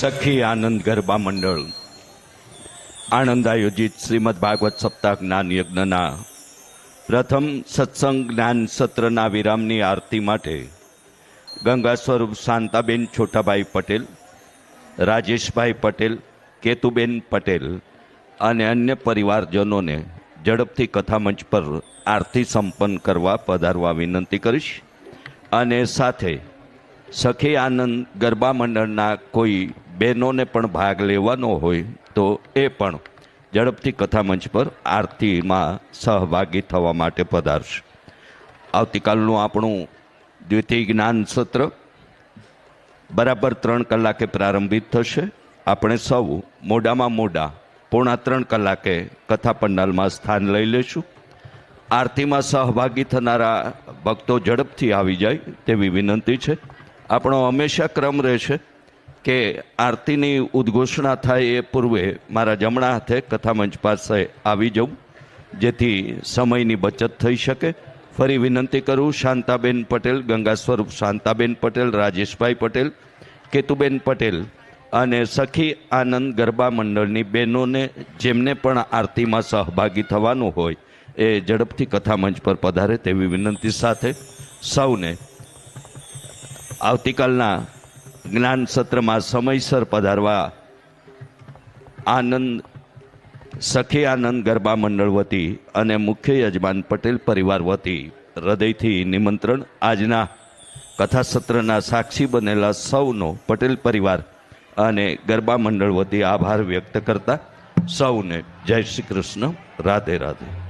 સખી આનંદ ગરબા મંડળ. આણંદ આયોજિત શ્રીમદ ભાગવત સપ્તાહ જ્ઞાન યજ્ઞના પ્રથમ સત્સંગ જ્ઞાન સત્રના વિરામની આરતી માટે ગંગા સ્વરૂપ શાંતાબેન છોટાભાઈ પટેલ, રાજેશભાઈ પટેલ, કેતુબેન પટેલ અને અન્ય પરિવારજનોને ઝડપથી કથામંચ પર આરતી સંપન્ન કરવા પધારવા વિનંતી કરીશ. અને સાથે સખી આનંદ ગરબા મંડળના કોઈ બહેનોને પણ ભાગ લેવાનો હોય તો એ પણ ઝડપથી કથામંચ પર આરતીમાં સહભાગી થવા માટે પધારશે. આવતીકાલનું આપણું દ્વિતીય જ્ઞાન સત્ર બરાબર ત્રણ કલાકે પ્રારંભિત થશે. આપણે સૌ મોડામાં મોડા પોણા ત્રણ કલાકે કથા પંડાલમાં સ્થાન લઈ લેશું. આરતીમાં સહભાગી થનારા ભક્તો ઝડપથી આવી જાય તેવી વિનંતી છે. આપણો હંમેશા ક્રમ રહેશે. કે આરતીની ઉદ્ઘોષણા થાય એ પૂર્વે મારા જમણા હાથે કથામંચ પાસે આવી જવું જેથી સમયની બચત થઈ શકે. ફરી વિનંતી કરું, શાંતાબેન પટેલ, ગંગા સ્વરૂપ શાંતાબેન પટેલ, રાજેશભાઈ પટેલ, કેતુબેન પટેલ અને સખી આનંદ ગરબા મંડળની બહેનોને, જેમને પણ આરતીમાં સહભાગી થવાનું હોય એ ઝડપથી કથામંચ પર પધારે તેવી વિનંતી સાથે સૌને. આવતીકાલના જ્ઞાન સત્રમાં સમયસર પધારવા આનંદ, સખી આનંદ ગરબા મંડળ વતી અને મુખ્ય યજમાન પટેલ પરિવાર વતી હૃદયથી નિમંત્રણ આજના કથા સત્રના સાક્ષી બનેલા સૌનો પટેલ પરિવાર અને ગરબા મંડળ વતી આભાર વ્યક્ત કરતા સૌને જય શ્રી કૃષ્ણ. રાધે રાધે.